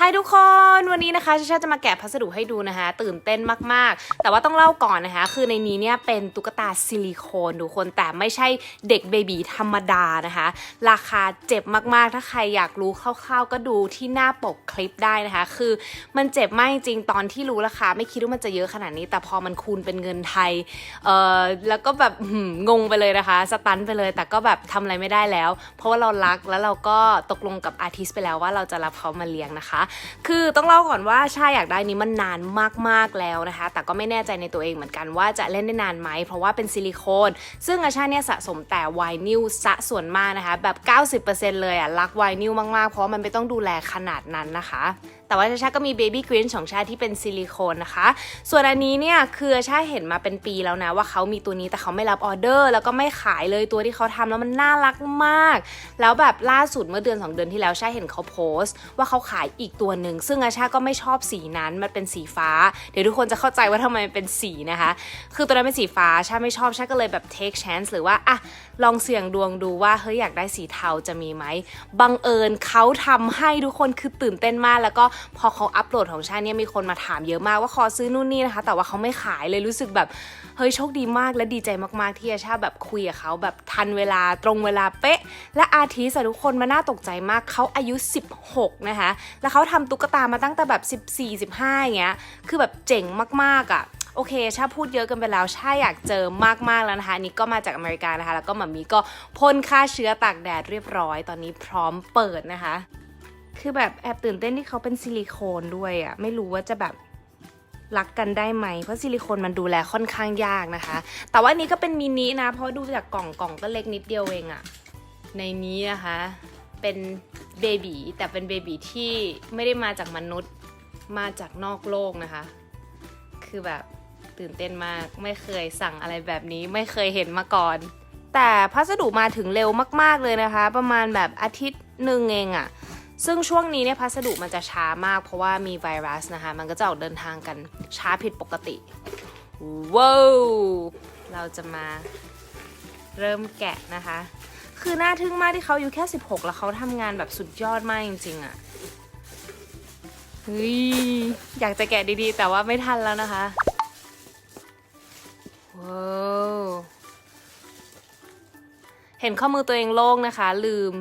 ฮายทุกคนวันนี้นะคะชาชาจะมาแกะพัสดุให้ดูนะคะ ตื่นเต้นมากๆ แต่ว่าต้องเล่าก่อนนะคะ คือในนี้เนี่ยเป็นตุ๊กตาซิลิโคนทุกคนแต่ไม่ใช่เด็กเบบีธรรมดานะคะ ราคาเจ็บมากๆ ถ้าใครอยากรู้คร่าวๆ ก็ดูที่หน้าปกคลิปได้นะคะ คือมันเจ็บมากจริงตอนที่รู้ราคาไม่คิดว่ามันจะเยอะขนาดนี้ แต่พอมันคูณเป็นเงินไทยเออแล้วก็แบบงงไปเลยนะคะ สตันไปเลย แต่ก็แบบทำอะไรไม่ได้แล้ว เพราะว่าเรารักแล้วเราก็ตกลงกับอาร์ติสไปแล้วว่าเราจะรับเขามาเลี้ยงนะคะคือต้องเล่าก่อนว่าชาอยากได้นี้มันนานมากๆแล้วนะคะ แต่ก็ไม่แน่ใจในตัวเองเหมือนกันว่าจะเล่นได้นานไหม เพราะว่าเป็นซิลิโคน ซึ่งอาชาเนี่ยสะสมแต่ไวนิลซะส่วนมากนะคะ แบบ 90%เลยอะรักไวนิลมากๆ เพราะมันไม่ต้องดูแลขนาดนั้นนะคะ แต่ว่าชาชาก็มีเบบี้กรีนของชาที่เป็นซิลิโคนนะคะ ส่วนอันนี้เนี่ยคือชาเห็นมาเป็นปีแล้วนะว่าเขามีตัวนี้แต่เขาไม่รับออเดอร์ แล้วก็ไม่ขายเลยตัวที่เขาทำแล้วมันน่ารักมาก แล้วแบบล่าสุดเมื่อเดือน 2 เดือนที่แล้วชาเห็นเขาโพสต์ ว่าเขาขายอีกตัวหนึ่งซึ่งอาชาก็ไม่ชอบสีนั้นมันเป็นสีฟ้า เดี๋ยวทุกคนจะเข้าใจว่าทำไมมันเป็นสีนะคะ คือตัวนั้นเป็นสีฟ้าชาไม่ชอบชาก็เลยแบบ take chance หรือว่าอะลองเสี่ยงดวงดูว่าเฮ้ยอยากได้สีเทาจะมีไหมบังเอิญเขาทำให้ทุกคนคือตื่นเต้นมากแล้วก็พอเขาอัปโหลดของชาเนี่ยมีคนมาถามเยอะมากว่าขอซื้อนู่นนี่นะคะ แต่ว่าเขาไม่ขายเลยรู้สึกแบบเฮ้ยโชคดีมากและดีใจมากๆที่อาชาแบบคุยกับเขาแบบทันเวลาตรงเวลาเป๊ะ และอาร์ติสต์ทุกคนมาน่าตกใจมากเขาอายุ 16 นะคะ แล้วเขาทำตุ๊กตามาตั้งแต่แบบ 14 15อย่างเงี้ยคือแบบเจ๋งมากๆอะ่ะโอเคชาพูดเยอะกันไปแล้วชาอยากเจอมากๆแล้วนะคะนี่ก็มาจากอเมริกานะคะ แล้วก็หมามีก็พ่นฆ่าเชื้อตากแดดเรียบร้อย ตอนนี้พร้อมเปิดนะคะ คือแบบแอบตื่นเต้นที่เขาเป็นซิลิโคนด้วยอะ่ะไม่รู้ว่าจะแบบรักกันได้ไหม เพราะซิลิโคนมันดูแลค่อนข้างยากนะคะ แต่ว่านี้ก็เป็นมินินะ เพราะดูจากกล่องกล่องก็เล็กนิดเดียวเองอะ่ะในนี้นะคะ เป็นเบบีแต่เป็นเบบีที่ไม่ได้มาจากมนุษย์มาจากนอกโลกนะคะ คือแบบตื่นเต้นมากไม่เคยสั่งอะไรแบบนี้ไม่เคยเห็นมาก่อน แต่พัสดุมาถึงเร็วมาก ๆเลยนะคะ ประมาณแบบอาทิตย์หนึ่งเองอะ ซึ่งช่วงนี้เนี่ยพัสดุมันจะช้ามากเพราะว่ามีไวรัสนะคะ มันก็จะออกเดินทางกันช้าผิดปกติว้าวเราจะมาเริ่มแกะนะคะ คือน่าทึ่งมากที่เขาอายู่แค่ 16 แล้วเขาทำงานแบบสุดยอดมากจริงๆอะเฮ้ยอยากจะแกะดีๆ แต่ว่าไม่ทันแล้วนะคะว้าวเห็นข้อมือตัวเองโล่งนะคะ ลืม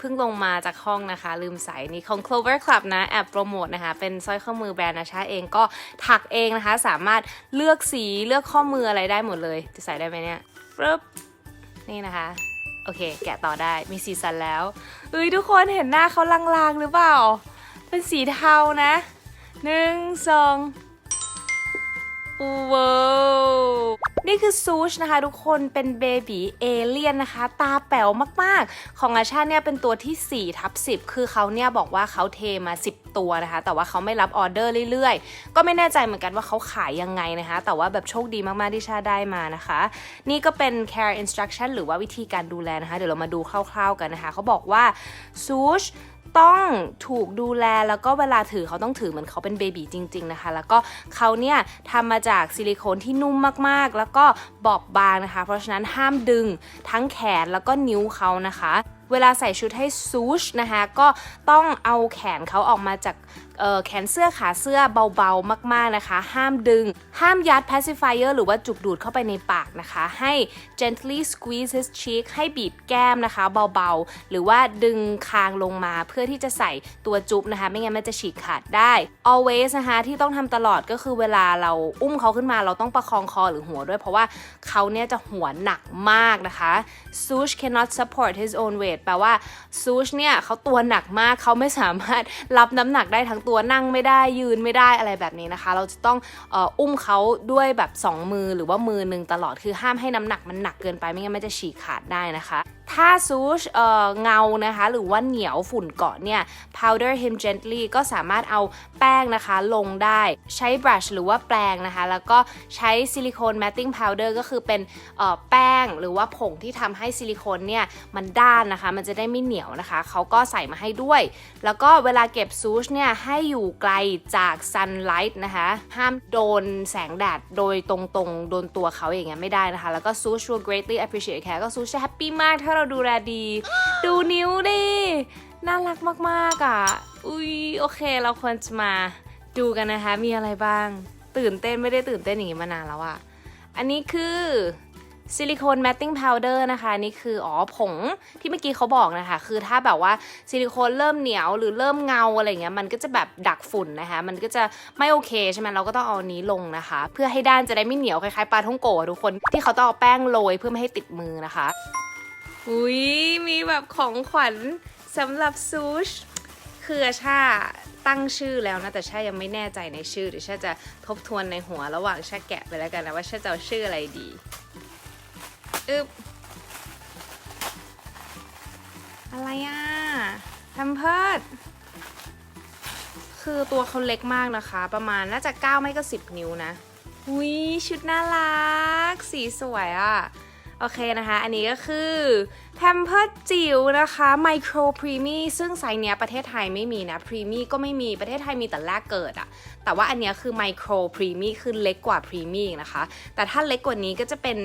เพิ่งลงมาจากห้องนะคะ ลืมใส่นี่ของ Clover Club นะ แอบโปรโมทนะคะ เป็นสร้อยข้อมือแบรนด์นะชาเองก็ถักเองนะคะ สามารถเลือกสีเลือกข้อมืออะไรได้หมดเลย จะใส่ได้ไหมเนี่ยปึ๊บนี่นะคะ โอเค แกะต่อได้มีสีสันแล้วเอ้ยทุกคนเห็นหน้าเขาลางๆหรือเปล่า เป็นสีเทานะหนึ่งสองว้าว นี่คือซูชนะคะทุกคนเป็นเบบีเอเลียนนะคะ ตาแป๋วมากๆ ของอาชาเนี่ยเป็นตัวที่4ทับ10 คือเขาเนี่ยบอกว่าเขาเทมา 10 ตัวนะคะ แต่ว่าเขาไม่รับออเดอร์เรื่อยๆ ก็ไม่แน่ใจเหมือนกันว่าเขาขายยังไงนะคะ แต่ว่าแบบโชคดีมากๆที่ชาได้มานะคะ นี่ก็เป็น care instruction หรือว่าวิธีการดูแลนะคะ เดี๋ยวเรามาดูคร่าวๆกันนะคะ เขาบอกว่าซูช ต้องถูกดูแลแล้วก็เวลาถือเขาต้องถือเหมือนเขาเป็นเบบีจริง ๆนะคะ แล้วก็เขาเนี่ยทำมาจากซิลิโคนที่นุ่มมากๆ แล้วก็บอบบางนะคะ เพราะฉะนั้นห้ามดึงทั้งแขนแล้วก็นิ้วเขานะคะ เวลาใส่ชุดให้ซูชนะคะก็ต้องเอาแขนเขาออกมาจากแขนเสื้อขาเสื้อเบาๆมากๆนะคะ ห้ามดึง ห้ามยัด pacifier หรือว่าจุกดูดเข้าไปในปากนะคะ ให้ gently squeeze his cheek ให้บีบแก้มนะคะ เบาๆ หรือว่าดึงคางลงมาเพื่อที่จะใส่ตัวจุ๊บนะคะ ไม่งั้นมันจะฉีกขาดได้ always นะคะ ที่ต้องทำตลอดก็คือเวลาเราอุ้มเขาขึ้นมาเราต้องประคองคอหรือหัวด้วย เพราะว่าเขาเนี่ยจะหัวหนักมากนะคะ Sush cannot support his own weight แปลว่าซูชเนี่ยเขาตัวหนักมากเขาไม่สามารถรับน้ำหนักได้ทั้งตัวนั่งไม่ได้ยืนไม่ได้อะไรแบบนี้นะคะ เราจะต้องอ,อุ้มเขาด้วยแบบ 2 มือหรือว่ามือหนึ่งตลอดคือห้ามให้น้ำหนักมันหนักเกินไปไม่งั้นมันจะฉีกขาดได้นะคะ ถ้าซูชเเงานะคะ หรือว่าเหนียวฝุ่นเกาะเนี่ย powder him gently ก็สามารถเอาแป้งนะคะลงได้ใช้ brush หรือว่าแปรงนะคะ แล้วก็ใช้ซิลิโคน matting powder ก็คือเป็นแป้งหรือว่าผงที่ทำให้ซิลิโคนเนี่ย มันด้านนะคะ มันจะได้ไม่เหนียวนะคะ เขาก็ใส่มาให้ด้วย แล้วก็เวลาเก็บซูชเนี่ย ให้อยู่ไกลจาก sunlight นะคะ ห้ามโดนแสงแดดโดยตรงๆ โดนตัวเขาอย่างเงี้ยไม่ได้นะคะ แล้วก็ซูช will greatly appreciate care ก็ซูชจะแฮปปี้มากถ้าเราดูแลดี ดูนิ้วดิ น่ารักมากๆอะ อุ้ยโอเค เราควรจะมาดูกันนะคะ มีอะไรบ้าง ตื่นเต้นไม่ได้ตื่นเต้นอย่างนี้มานานแล้วอะอันนี้คือซิลิโคนแมตติ้งพาวเดอร์นะคะนี่คืออ๋อผงที่เมื่อกี้เขาบอกนะคะ คือถ้าแบบว่าซิลิโคนเริ่มเหนียวหรือเริ่มเงาอะไรเงี้ยมันก็จะแบบดักฝุ่นนะคะ มันก็จะไม่โอเคใช่ไหมเราก็ต้องเอานนี้ลงนะคะ เพื่อให้ด้านจะได้ไม่เหนียวคล้ายๆปลาท่องโกะทุกคนที่เขาต้องเอาแป้งโรยเพื่อไม่ให้ติดมือนะคะ อุ้ยมีแบบของขวัญสำหรับซูชคือชาตั้งชื่อแล้วนะ แต่ชายังไม่แน่ใจในชื่อเดี๋ยวชาจะทบทวนในหัวระหว่างชาแกะไปแล้วกันนะว่าชาจะเอาชื่ออะไรดีอึบอะไรอะแพมเพิร์ดคือตัวเขาเล็กมากนะคะ ประมาณน่าจะ 9 ไม่ก็ 10 นิ้วนะอุ้ยชุดน่ารัก สีสวยอะ โอเคนะคะ อันนี้ก็คือแพมเพิร์ดจิ๋วนะคะไมโครพรีมีซึ่งไซส์เนี้ยประเทศไทยไม่มีนะพรีมีก็ไม่มีประเทศไทยมีแต่แรกเกิดอะแต่ว่าอันเนี้ยคือไมโครพรีมีคือเล็กกว่าพรีมีนะคะ แต่ถ้าเล็กกว่านี้ก็จะเป็น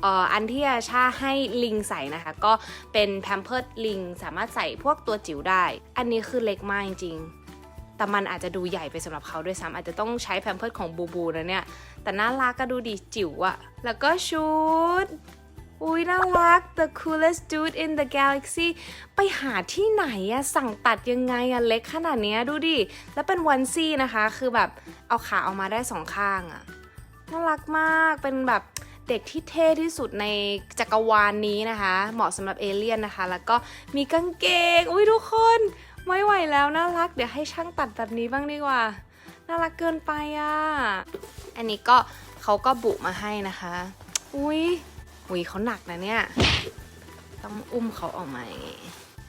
เอ่ออันที่อาชาให้ลิงใส่นะคะ ก็เป็นแพมเพิร์ดลิงสามารถใส่พวกตัวจิ๋วได้ อันนี้คือเล็กมากจริงแต่มันอาจจะดูใหญ่ไปสำหรับเขาด้วยซ้ำอาจจะต้องใช้แพมเพิร์ดของบูบูนะเนี่ย แต่น่ารักก็ดูดีจิ๋วอะแล้วก็ชุด อุ้ยน่ารัก the coolest dude in the galaxy ไปหาที่ไหนอะสั่งตัดยังไงอะเล็กขนาดเนี้ยดูดิ แล้วเป็นวันซี่นะคะ คือแบบเอาขาออกมาได้สองข้างอะน่ารักมากเป็นแบบเด็กที่เท่ที่สุดในจักรวาลนนี้นะคะ เหมาะสำหรับเอเลี่ยนนะคะ แล้วก็มีกางเกง อุ้ยทุกคนไม่ไหวแล้วน่ารัก เดี๋ยวให้ช่างตัดแบบนี้บ้างดีกว่า น่ารักเกินไปอะอันนี้ก็เขาก็บุมาให้นะคะ อุ้ย หุยเขาหนักนะเนี่ย ต้องอุ้มเขาออกมา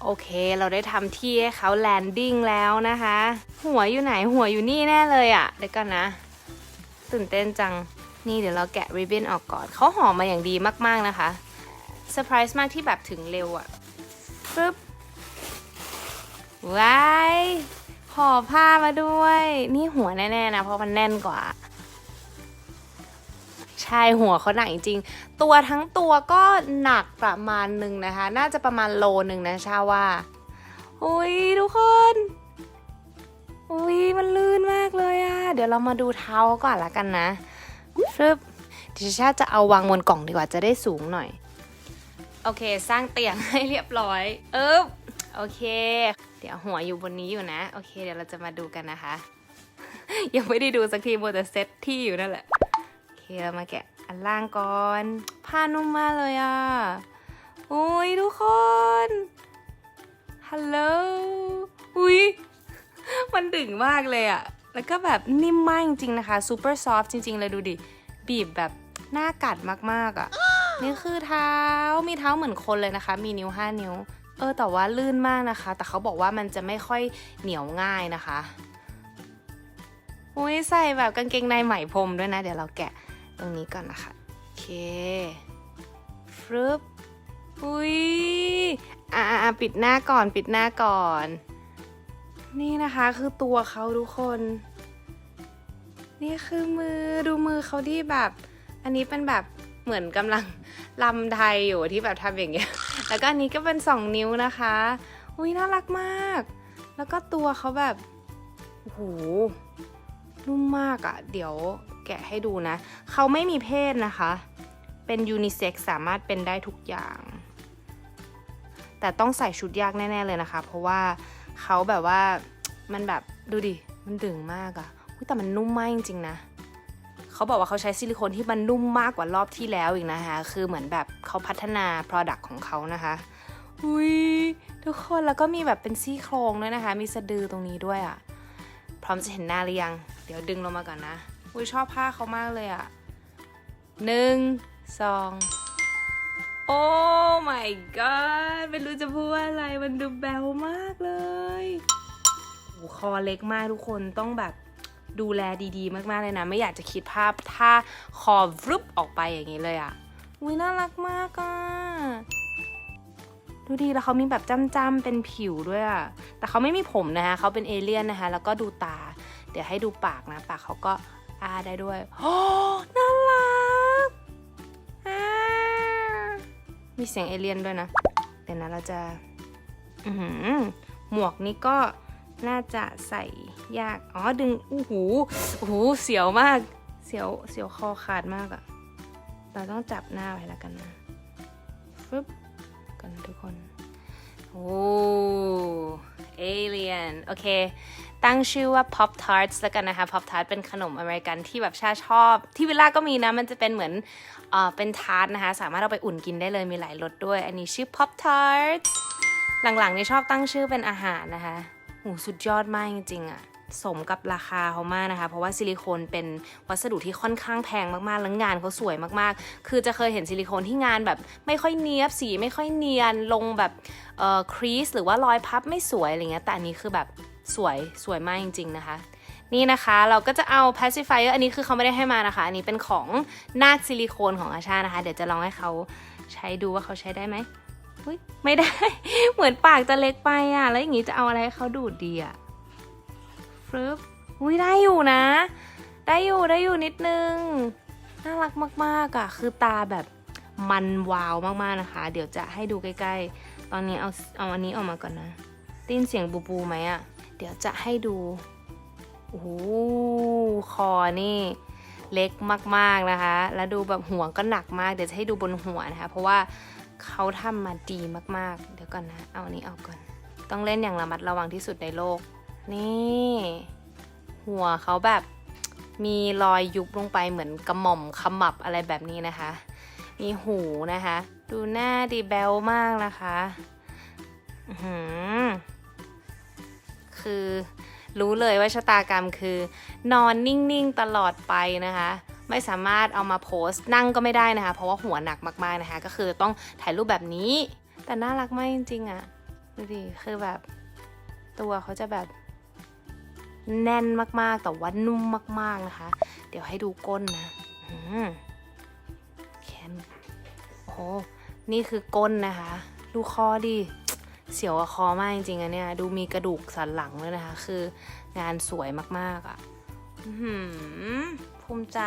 โอเค เราได้ทำที่ให้เขาแลนดิ้งแล้วนะคะ หัวอยู่ไหนหัวอยู่นี่แน่เลยอะ่ะ เดี๋ยวกันนะ ตื่นเต้นจัง นี่เดี๋ยวเราแกะริบบิ้นออกก่อน เขาห่อมาอย่างดีมากๆนะคะเซอร์ไพรส์มากที่แบบถึงเร็วอะ่ะปึ๊บว้ายห่อผ้ามาด้วย นี่หัวแน่ๆนะ เพราะมันแน่นกว่า ใช่หัวเขาหนักจริงๆ ตัวทั้งตัวก็หนักประมาณหนึ่งนะคะ น่าจะประมาณโลหนึ่งนะชาว่าอุ้ยทุกคนอุ้ยมันลื่นมากเลยอะเดี๋ยวเรามาดูเท้าก่อนละกันนะฟึบเดี๋ยวชาจะเอาวางบนกล่องดีกว่าจะได้สูงหน่อย โอเค สร้างเตียงให้เรียบร้อย เอ๊บโอเค เดี๋ยวหัวอยู่บนนี้อยู่นะ โอเค เดี๋ยวเราจะมาดูกันนะคะ ยังไม่ได้ดูสักทีโมแต่เซตที่อยู่นั่นแหละ เคเรามาแกะอันล่างก่อนผ้านุ่มมากเลยอะอุ้ยทุกคน ฮัลโหล อุ้ยมันดึงมากเลยอะ แล้วก็แบบนิ่มมากจริงๆนะคะซูเปอร์ซอฟต์จริง ๆ เลยดูดิ บีบแบบหน่ากัดมากๆอะ นี่คือเท้า มีเท้าเหมือนคนเลยนะคะ มีนิ้ว 5 นิ้ว เออ แต่ว่าลื่นมากนะคะ แต่เขาบอกว่ามันจะไม่ค่อยเหนียวง่ายนะคะอุ้ยใส่แบบกางเกงในไหมพรมด้วยนะ เดี๋ยวเราแกะ รงนี้ก่อนนะคะ โอเคฟรึบอุ้ยอ่าอ่าปิดหน้าก่อนปิดหน้าก่อน นี่นะคะคือตัวเขาทุกคน นี่คือมือดูมือเขาที่แบบ อันนี้เป็นแบบเหมือนกำลังลำไทยอยู่ที่แบบทำอย่างเงี้ย แล้วก็อันนี้ก็เป็นสองนิ้วนะคะ อุ้ยน่ารักมาก แล้วก็ตัวเขาแบบโอ้โหนุ่มมากอะ่ะ เดี๋ยว แกะให้ดูนะ เขาไม่มีเพศนะคะ เป็นยูนิเซ็กสามารถเป็นได้ทุกอย่าง แต่ต้องใส่ชุดยากแน่ ๆ เลยนะคะ เพราะว่าเขาแบบว่ามันแบบดูดิ มันดึงมากอะ่ะแต่มันนุ่มมากจริงๆนะเขาบอกว่าเขาใช้ซิลิโคนที่มันนุ่มมากกว่ารอบที่แล้วอีกนะคะ คือเหมือนแบบเขาพัฒนา Product ของเขานะคะ อุ้ยทุกคนแล้วก็มีแบบเป็นซี่โครงด้วยนะคะ มีสะดือตรงนี้ด้วยอะ่ะ พร้อมจะเห็นหน้าหรือยัง เดี๋ยวดึงลงมาก่อนนะ อุ้ยชอบผ้าเขามากเลยอะ่ะหนึ่งสองโอ้ my god ไม่รู้จะพูดว่าอะไรมันดูแบวมากเลยโอ้คอเล็กมากทุกคนต้องแบบดูแลดีๆ มากๆเลยนะ ไม่อยากจะคิดภาพถ้าคอรึบออกไปอย่างนี้เลยอะ่ะอุ้ยน่ารักมากอะดูดีแล้วเขามีแบบจ้ำๆเป็นผิวด้วยอะแต่เขาไม่มีผมนะคะเขาเป็นเอเลี่ยนนะคะ แล้วก็ดูตา เดี๋ยวให้ดูปากนะ ปากเขาก็ อ้าได้ด้วยโอ้น่ารักอ่ามีเสียงเอเลี่ยนด้วยนะเดี๋ยวนะเราจะอือหือหมวกนี้ก็น่าจะใส่ยาก อ๋อ ดึงอู้หูโอ้โหเสียวมาก เสียว เสียวคอขาดมากอะเราต้องจับหน้าไว้แล้วกันนะฟึบกันนะทุกคน โอ้ เอเลียน โอเค ตั้งชื่อว่า Pop Tarts แล้วกันนะคะ Pop Tart เป็นขนมอเมริกันที่แบบชาชอบ ที่วิลล่าก็มีนะ มันจะเป็นเหมือนเอ่อเป็นทาร์ตนะคะ สามารถเอาไปอุ่นกินได้เลยมีหลายรสด้วย อันนี้ชื่อ Pop Tarts หลังๆนี่ชอบตั้งชื่อเป็นอาหารนะคะโหสุดยอดมากจริงๆอะสมกับราคาเขามากนะคะ เพราะว่าซิลิโคนเป็นวัสดุที่ค่อนข้างแพงมากๆ แล้วงานเขาสวยมากๆ คือจะเคยเห็นซิลิโคนที่งานแบบไม่ค่อยเนียบสีไม่ค่อยเนียนลงแบบเอ่อครีสหรือว่ารอยพับไม่สวยอะไรเงี้ยแต่อันนี้คือแบบ สวยสวยมากจริง ๆ นะคะ นี่นะคะเราก็จะเอา pacifier อันนี้คือเขาไม่ได้ให้มานะคะ อันนี้เป็นของนาคซิลิโคนของอาชานะคะ เดี๋ยวจะลองให้เขาใช้ดูว่าเขาใช้ได้ไหมอุ๊ยไม่ได้ เหมือนปากจะเล็กไปอะ แล้วอย่างนี้จะเอาอะไรให้เขาดูดดีอะฟึบอุ้ยได้อยู่นะ ได้อยู่ได้อยู่นิดนึง น่ารักมากๆอะ คือตาแบบมันวาวมากๆนะคะ เดี๋ยวจะให้ดูใกล้ๆ ตอนนี้เอาเอาอันนี้ออกมาก่อนนะได้ยินเสียงบูบูไหมอะ เดี๋ยวจะให้ดู โอ้โหคอนี่เล็กมากๆนะคะ แล้วดูแบบหัวก็หนักมาก เดี๋ยวจะให้ดูบนหัวนะคะ เพราะว่าเขาทำมาดีมากๆ เดี๋ยวก่อนนะ เอาอันนี้ออกก่อน ต้องเล่นอย่างระมัดระวังที่สุดในโลก นี่ หัวเขาแบบมีรอยยุบลงไปเหมือนกระหม่อมขมับอะไรแบบนี้นะคะ มีหูนะคะ ดูหน้าดีเบลมากนะคะ อื้อหือ คือ รู้เลยว่าชะตากรรมคือ นอนนิ่งๆตลอดไปนะคะ ไม่สามารถเอามาโพสต์นั่งก็ไม่ได้นะคะ เพราะว่าหัวหนักมากๆนะคะ ก็คือต้องถ่ายรูปแบบนี้ แต่น่ารักมากจริงๆอะ่ะดูดิคือแบบ ตัวเขาจะแบบแน่นมากๆ แต่ว่านุ่มมากๆนะคะ เดี๋ยวให้ดูก้นนะอืมแขนโอ้นี่คือก้นนะคะ ดูคอดิ เสียวคอมากจริงๆอะเนี่ยดูมีกระดูกสันหลังเลยนะคะ คืองานสวยมากๆอะ่ะภูมิใจ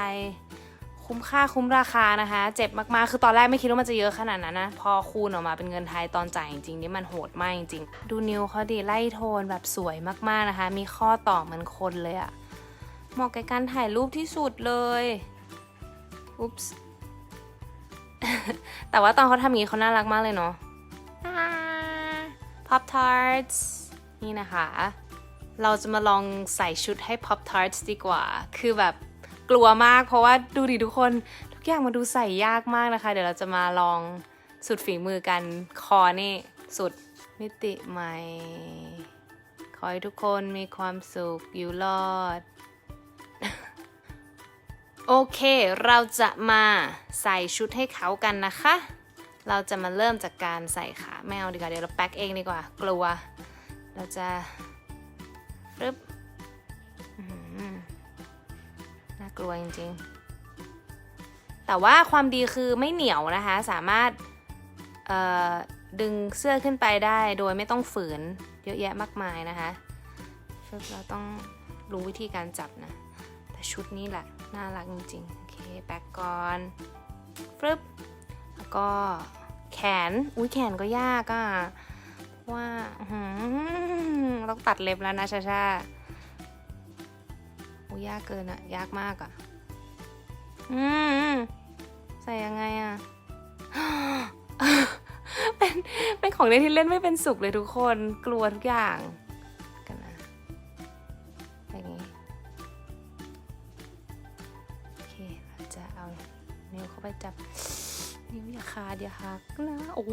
คุ้มค่าคุ้มราคานะคะ เจ็บมาก ๆ คือตอนแรกไม่คิดว่ามันจะเยอะขนาดนั้นนะ พอคูณออกมาเป็นเงินไทยตอนจ่ายจริงๆนี่มันโหดมากจริงๆ ดูนิ้วเขาดีไล่โทนแบบสวยมากๆนะคะ มีข้อต่อเหมือนคนเลยอะเหมาะกับการถ่ายรูปที่สุดเลยอุ๊ปส์แต่ว่าตอนเขาทำอย่างนี้เขาน่ารักมากเลยเนาะ Pop Tarts นี่นะคะ เราจะมาลองใส่ชุดให้ Pop Tarts ดีกว่า คือแบบกลัวมากเพราะว่าดูดิทุกคนทุกอย่างมาดูใส่ยากมากนะคะ เดี๋ยวเราจะมาลองสุดฝีมือกันคอนี่สุดมิติใหม่ ขอให้ทุกคนมีความสุขอยู่รอด โอเค เราจะมาใส่ชุดให้เขากันนะคะ เราจะมาเริ่มจากการใส่ขาไม่เอาดีกว่าเดี๋ยวเราแพ็คเองดีกว่า กลัว เราจะฟึบน่ากลัวจริงๆ แต่ว่าความดีคือไม่เหนียวนะคะ สามารถดึงเสื้อขึ้นไปได้โดยไม่ต้องฝืนเยอะแยะมากมายนะคะฟึบเราต้องรู้วิธีการจับนะ แต่ชุดนี้แหละ น่ารักจริงๆ โอเค แบ็กก่อนฟึบ แล้วก็แขน อุ้ยแขนก็ยากอะว่าหือต้องตัดเล็บแล้วนะชาชาโอ้ยากเกินอะยากมากอะอืมใส่ยังไงอะเป็นเป็นของเล่นที่เล่นไม่เป็นสุขเลยทุกคนกลัวทุกอย่าง นิ้วอย่าขาดอย่าหักนะโอ้โห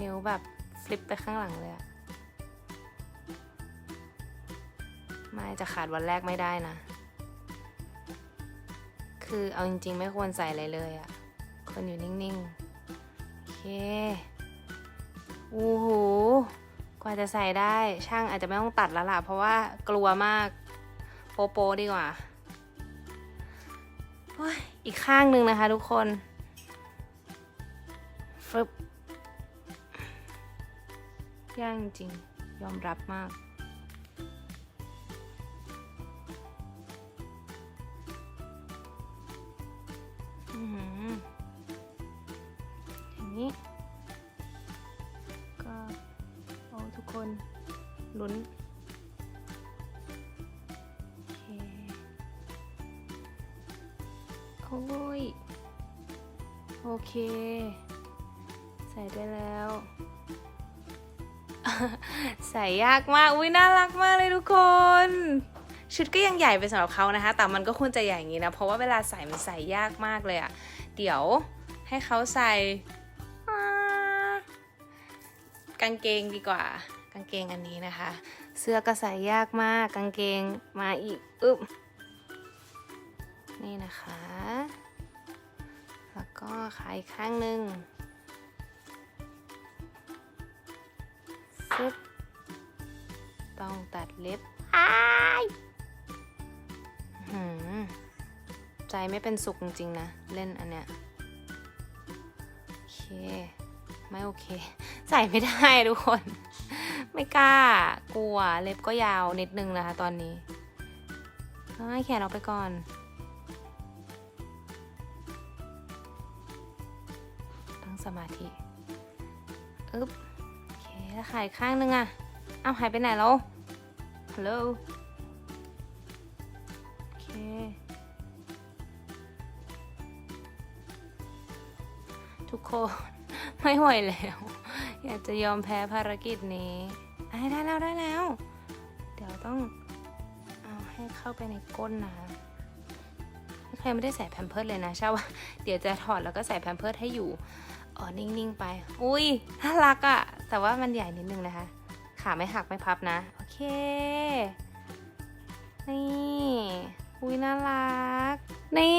นิ้วแบบฟลิปไปข้างหลังเลยอะไม่จะขาดวันแรกไม่ได้นะ คือเอาจริงๆ ไม่ควรใส่อะไรเลยอะควรอยู่นิ่งๆ โอเคโอ้โหกว่าจะใส่ได้ช่างอาจจะไม่ต้องตัดแล้วล่ะ เพราะว่ากลัวมาก โปโปดีกว่า อีกข้างหนึ่งนะคะทุกคนฟึบยากจริงยอมรับมากอืออย่างนี้ ก็ เอาทุกคนลุ้น โอ้ย โอเค ใส่ได้แล้ว ใส่ยากมาก อุ้ยน่ารักมากเลยทุกคน ชุดก็ยังใหญ่ไปสำหรับเขานะคะ แต่มันก็ควรจะใหญ่อย่างนี้นะ เพราะว่าเวลาใส่มันใส่ยากมากเลยอะเดี๋ยวให้เขาใส่กางเกงดีกว่า กางเกงอันนี้นะคะ เสื้อก็ใส่ยากมาก กางเกงมาอีก อึ๊บ นี่นะคะ แล้วก็ขาอีกข้างหนึ่งซึบต้องตัดเล็บอ้ายหืมใจไม่เป็นสุขจริงๆนะ เล่นอันเนี้ย โอเค ไม่โอเค ใส่ไม่ได้ทุกคน ไม่กล้า กลัว เล็บก็ยาวนิดนึงนะคะตอนนี้ต้องให้แขนออกไปก่อน ขาข้างนึงอะเอาหายไปไหนแล้ว ฮัลโหล โอเค ทุกคน ไม่ไหวแล้ว อยากจะยอมแพ้ภารกิจนี้ได้แล้วได้แล้ว เดี๋ยวต้องเอาให้เข้าไปในก้นนะคะใครไม่ได้ใส่แพมเพิร์ดเลยนะใช่ว่าเดี๋ยวจะถอดแล้วก็ใส่แพมเพิร์ดให้อยู่ อ๋อ นิ่ง ๆ ไป อุ้ยน่ารักอะ่ะ แต่ว่ามันใหญ่นิดนึงนะคะ ขาไม่หักไม่พับนะ โอเค นี่ อุ้ยน่ารัก นี่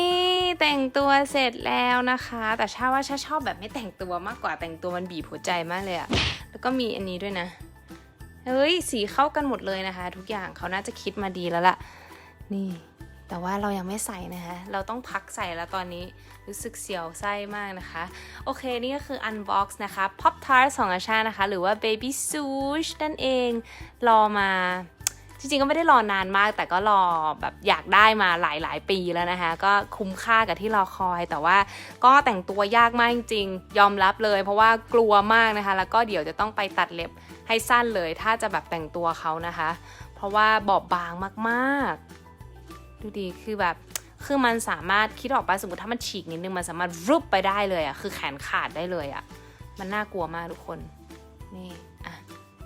แต่งตัวเสร็จแล้วนะคะ แต่ชาว่าชาชอบแบบไม่แต่งตัวมากกว่าแต่งตัวมันบีบหัวใจมากเลยอะแล้วก็มีอันนี้ด้วยนะ เฮ้ย สีเข้ากันหมดเลยนะคะ ทุกอย่างเขาน่าจะคิดมาดีแล้วล่ะ นี่ แต่ว่าเรายังไม่ใส่นะคะ เราต้องพักใส่แล้วตอนนี้รู้สึกเสียวไส้มากนะคะ โอเค นี่ก็คือ Unbox นะคะ Pop Tart ของอาชานะคะ หรือว่า Baby Sush นั่นเอง รอมา จริงๆ ก็ไม่ได้รอนานมาก แต่ก็รอแบบอยากได้มาหลายๆ ปีแล้วนะคะ ก็คุ้มค่ากับที่รอคอย แต่ว่าก็แต่งตัวยากมากจริงๆ ยอมรับเลย เพราะว่ากลัวมากนะคะ แล้วก็เดี๋ยวจะต้องไปตัดเล็บให้สั้นเลย ถ้าจะแบบแต่งตัวเขานะคะ เพราะว่าบอบบางมากๆ ดูดีคือแบบคือมันสามารถคิดออกไปสมมติถ้ามันฉีกนิดนึงมันสามารถรุบไปได้เลยอะคือแขนขาดได้เลยอะมันน่ากลัวมากทุกคนนี่อะ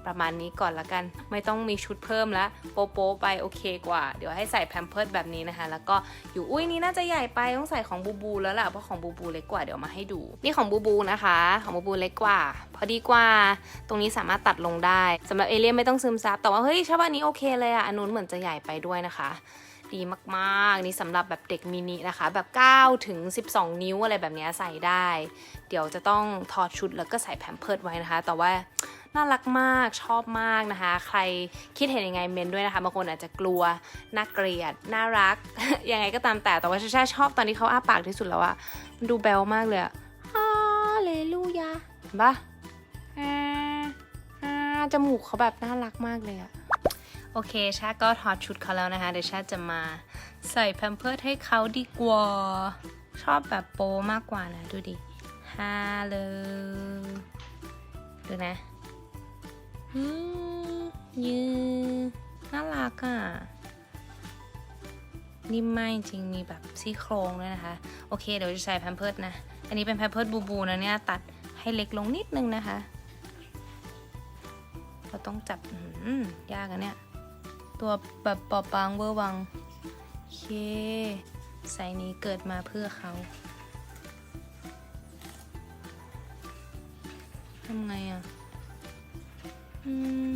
ประมาณนี้ก่อนละกัน ไม่ต้องมีชุดเพิ่มแล้วโป๊ะโปไปโอเคกว่า เดี๋ยวให้ใส่แพมเพิร์ดแบบนี้นะคะ แล้วก็อยู่อุ้ยนี่น่าจะใหญ่ไปต้องใส่ของบูบูแล้วล่ะเพราะของบูบูเล็กกว่าเดี๋ยวมาให้ดู นี่ของบูบูนะคะ ของบูบูเล็กกว่า พอดีกว่า ตรงนี้สามารถตัดลงได้สำหรับเอเลี่ยนไม่ต้องซึมซับแต่ว่าเฮ้ยชอบอันนี้โอเคเลยอะอันนู้นเหมือนจะใหญ่ไปด้วยนะคะ ดีมากๆ นี่สำหรับแบบเด็กมินินะคะ แบบ9ถึง12 นิ้วอะไรแบบนี้ใส่ได้ เดี๋ยวจะต้องถอดชุดแล้วก็ใส่แพมเพิร์ดไว้นะคะ แต่ว่าน่ารักมากชอบมากนะคะ ใครคิดเห็นยังไงเมนด้วยนะคะบางคนอาจจะกลัวน่าเกลียดน่ารักยังไงก็ตามแต่แต่ว่าชาชาชอบตอนที่เขาอ้าปากที่สุดแล้วอะมันดูแบลมากเลยอะฮาเลลูยาเห็นปะอ่าอ่าจมูกเขาแบบน่ารักมากเลยอะ โอเคชาก็ถอดชุดเขาแล้วนะคะ เดี๋ยวชาจะมาใส่แพมเพิร์ให้เขาดีกว่า ชอบแบบโปมากกว่านะ ดูดิฮาเลยดูนะยืนน่ารักอะนิ่มมากจริงมีแบบซี่โครงด้วยนะคะ โอเค เดี๋ยวจะใส่แพมเพิร์นะ อันนี้เป็นแพมเพิร์ดบูบูนะเนี่ย ตัดให้เล็กลงนิดนึงนะคะ เราต้องจับยากอะเนี่ย ตัวแบบปอบางเวอร์วังเคไซส์นี้เกิดมาเพื่อเขาทำไงอะ่ะ อืม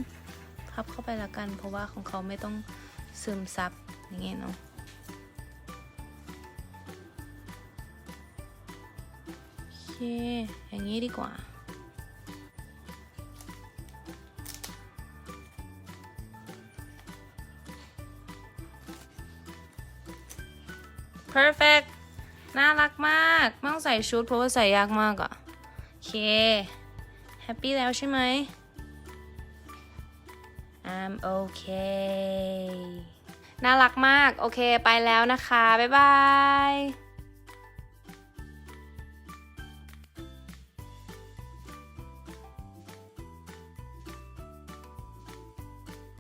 พับเข้าไปละกัน เพราะว่าของเขาไม่ต้องซึมซับอย่างเงี้ยเนาะโอเค อย่างนี้ดีกว่า perfect น่ารักมากไม่ต้องใส่ชุดเพราะว่าใส่ยากมากอะโอเค happy แล้วใช่ไหม I'm okay น่ารักมาก โอเค ไปแล้วนะคะ บ๊ายบาย